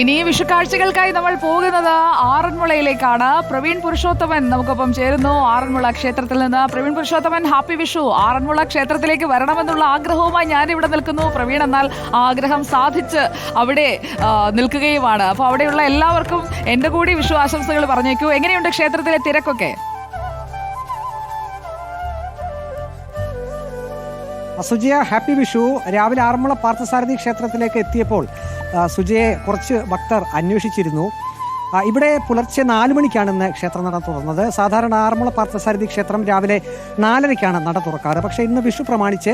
ഇനി വിഷുക്കാഴ്ചകൾക്കായി നമ്മൾ പോകുന്നത് ആറന്മുളയിലേക്കാണ്. പ്രവീൺ പുരുഷോത്തമൻ നമുക്കൊപ്പം ചേരുന്നു. ആറന്മുള ക്ഷേത്രത്തിൽ നിന്ന് പ്രവീൺ പുരുഷോത്തമൻ ഹാപ്പി വിഷു. ആറന്മുള ക്ഷേത്രത്തിലേക്ക് വരണമെന്നുള്ള ആഗ്രഹവുമായി ഞാൻ ഇവിടെ നിൽക്കുന്നു. പ്രവീൺ എന്നാൽ ആഗ്രഹം സാധിച്ച് അവിടെ നിൽക്കുകയുമാണ്. അപ്പോൾ അവിടെയുള്ള എല്ലാവർക്കും എന്റെ കൂടി വിഷു ആശംസകൾ പറഞ്ഞേക്കൂ. എങ്ങനെയുണ്ട് ക്ഷേത്രത്തിലെ തിരക്കൊക്കെ? സുജയ ഹാപ്പി വിഷു. രാവിലെ ആറന്മുള പാർത്ഥസാരഥി ക്ഷേത്രത്തിലേക്ക് എത്തിയപ്പോൾ സുജയെ കുറച്ച് ഭക്തർ അന്വേഷിച്ചിരുന്നു. ഇവിടെ പുലർച്ചെ നാല് മണിക്കാണ് ഇന്ന് ക്ഷേത്രം നട തുറന്നത്. സാധാരണ ആറന്മുള പാർത്ഥസാരഥി ക്ഷേത്രം രാവിലെ നാലരയ്ക്കാണ് നട തുറക്കാറ്. പക്ഷേ ഇന്ന് വിഷു പ്രമാണിച്ച്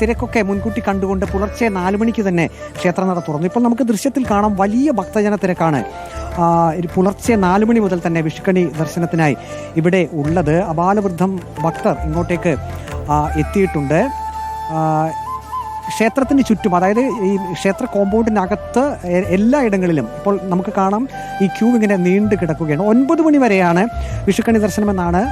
തിരക്കൊക്കെ മുൻകൂട്ടി കണ്ടുകൊണ്ട് പുലർച്ചെ നാല് മണിക്ക് തന്നെ ക്ഷേത്രം നട തുറന്നു. ഇപ്പോൾ നമുക്ക് ദൃശ്യത്തിൽ കാണാം വലിയ ഭക്തജന തിരക്കാണ് പുലർച്ചെ നാല് മണി മുതൽ തന്നെ വിഷുക്കണി ദർശനത്തിനായി ഇവിടെ ഉള്ളത്. അപാലവൃദ്ധം ഭക്തർ ഇങ്ങോട്ടേക്ക് എത്തിയിട്ടുണ്ട്. ക്ഷേത്രത്തിന് ചുറ്റും അതായത് ഈ ക്ഷേത്ര കോമ്പൗണ്ടിനകത്ത് എല്ലാ എല്ലായിടങ്ങളിലും ഇപ്പോൾ നമുക്ക് കാണാം ഈ ക്യൂ ഇങ്ങനെ നീണ്ടു കിടക്കുകയാണ്. ഒൻപത് മണി വരെയാണ് വിഷുക്കണി ദർശനമെന്നാണ്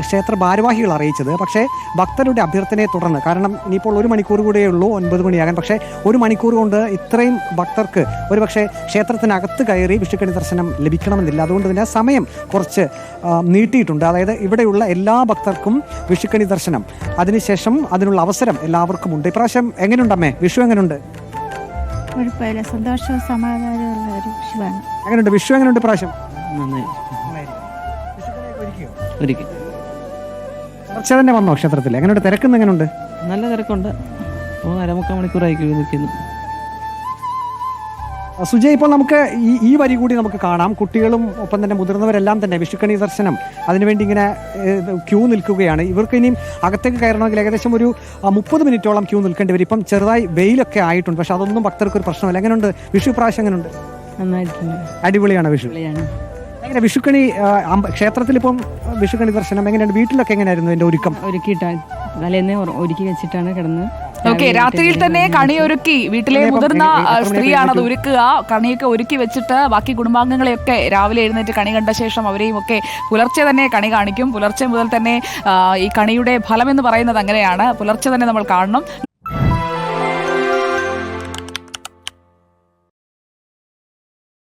ക്ഷേത്ര ഭാരവാഹികൾ അറിയിച്ചത്. പക്ഷേ ഭക്തരുടെ അഭ്യർത്ഥനയെ തുടർന്ന് കാരണം ഇനിയിപ്പോൾ ഒരു മണിക്കൂർ കൂടിയേ ഉള്ളൂ ഒൻപത് മണിയാകാൻ പക്ഷേ ഒരു മണിക്കൂർ കൊണ്ട് ഇത്രയും ഭക്തർക്ക് ഒരു പക്ഷേ ക്ഷേത്രത്തിനകത്ത് കയറി വിഷുക്കണി ദർശനം ലഭിക്കണമെന്നില്ല. അതുകൊണ്ട് തന്നെ സമയം കുറച്ച് നീട്ടിയിട്ടുണ്ട്. അതായത് ഇവിടെയുള്ള എല്ലാ ഭക്തർക്കും വിഷുക്കണി ദർശനം. അതിനുശേഷം അതിനുള്ള അവസരം എല്ലാവർക്കും ഉണ്ട്. ഇപ്രാവശ്യം എങ്ങനെയുണ്ടമ്മേ വിഷു എങ്ങനെയുണ്ട്? കുഴപ്പമില്ല. സന്തോഷവും സമാധാനമുള്ള ഒരു വിഷുവാണ്. എങ്ങനെയുണ്ട്? വിഷു എങ്ങനെയുണ്ട് ഇപ്രാവശ്യം? നന്നായി. ഒരുക്കി. കുറച്ച് തന്നെ വന്നോ ക്ഷേത്രത്തിൽ എങ്ങനെയുണ്ട്? തിരക്കുന്ന എങ്ങനെയുണ്ട്? നല്ല തിരക്കുണ്ട്. അപ്പോൾ അരമുക്കാൽ മണിക്കൂറായി ക്യൂ നിൽക്കുന്നു. സുജയ് ഇപ്പോൾ നമുക്ക് ഈ ഈ വരി കൂടി നമുക്ക് കാണാം. കുട്ടികളും ഒപ്പം തന്നെ മുതിർന്നവരെല്ലാം തന്നെ വിഷുക്കണി ദർശനം അതിനുവേണ്ടി ഇങ്ങനെ ക്യൂ നിൽക്കുകയാണ്. ഇവർക്ക് ഇനിയും അകത്തേക്ക് കയറണമെങ്കിൽ ഏകദേശം ഒരു മുപ്പത് മിനിറ്റോളം ക്യൂ നിൽക്കേണ്ടി വരും. ഇപ്പം ചെറുതായി വെയിലൊക്കെ ആയിട്ടുണ്ട്. പക്ഷെ അതൊന്നും ഭക്തർക്ക് ഒരു പ്രശ്നമല്ല. എങ്ങനെയുണ്ട്? വിഷു പ്രാവശ്യം എങ്ങനെയുണ്ട്? നന്നായിട്ടുണ്ട് അടിപൊളിയാണ് വിഷു. എങ്ങനെ വിഷുക്കണി ക്ഷേത്രത്തിൽ ഇപ്പം വിഷുക്കണി ദർശനം എങ്ങനെയാണ് വീട്ടിലൊക്കെ എങ്ങനെയായിരുന്നു എന്റെ ഒരുക്കം? ഒരുക്കിയിട്ടാണ് തലേന്ന് ഒരുക്കി വെച്ചിട്ടാണ് കിടന്ന്. ഓക്കെ രാത്രിയിൽ തന്നെ കണിയൊരുക്കി വീട്ടിലെ മുതിർന്ന സ്ത്രീയാണ് അത്? ഒരുക്കുക. കണിയൊക്കെ ഒരുക്കി വെച്ചിട്ട് ബാക്കി കുടുംബാംഗങ്ങളെയൊക്കെ രാവിലെ എഴുന്നേറ്റ് കണി കണ്ട ശേഷം അവരെയും ഒക്കെ പുലർച്ചെ തന്നെ കണി കാണിക്കും. പുലർച്ചെ മുതൽ തന്നെ ഈ കണിയുടെ ഫലം എന്ന് പറയുന്നത് അങ്ങനെയാണ്. പുലർച്ചെ തന്നെ നമ്മൾ കാണണം.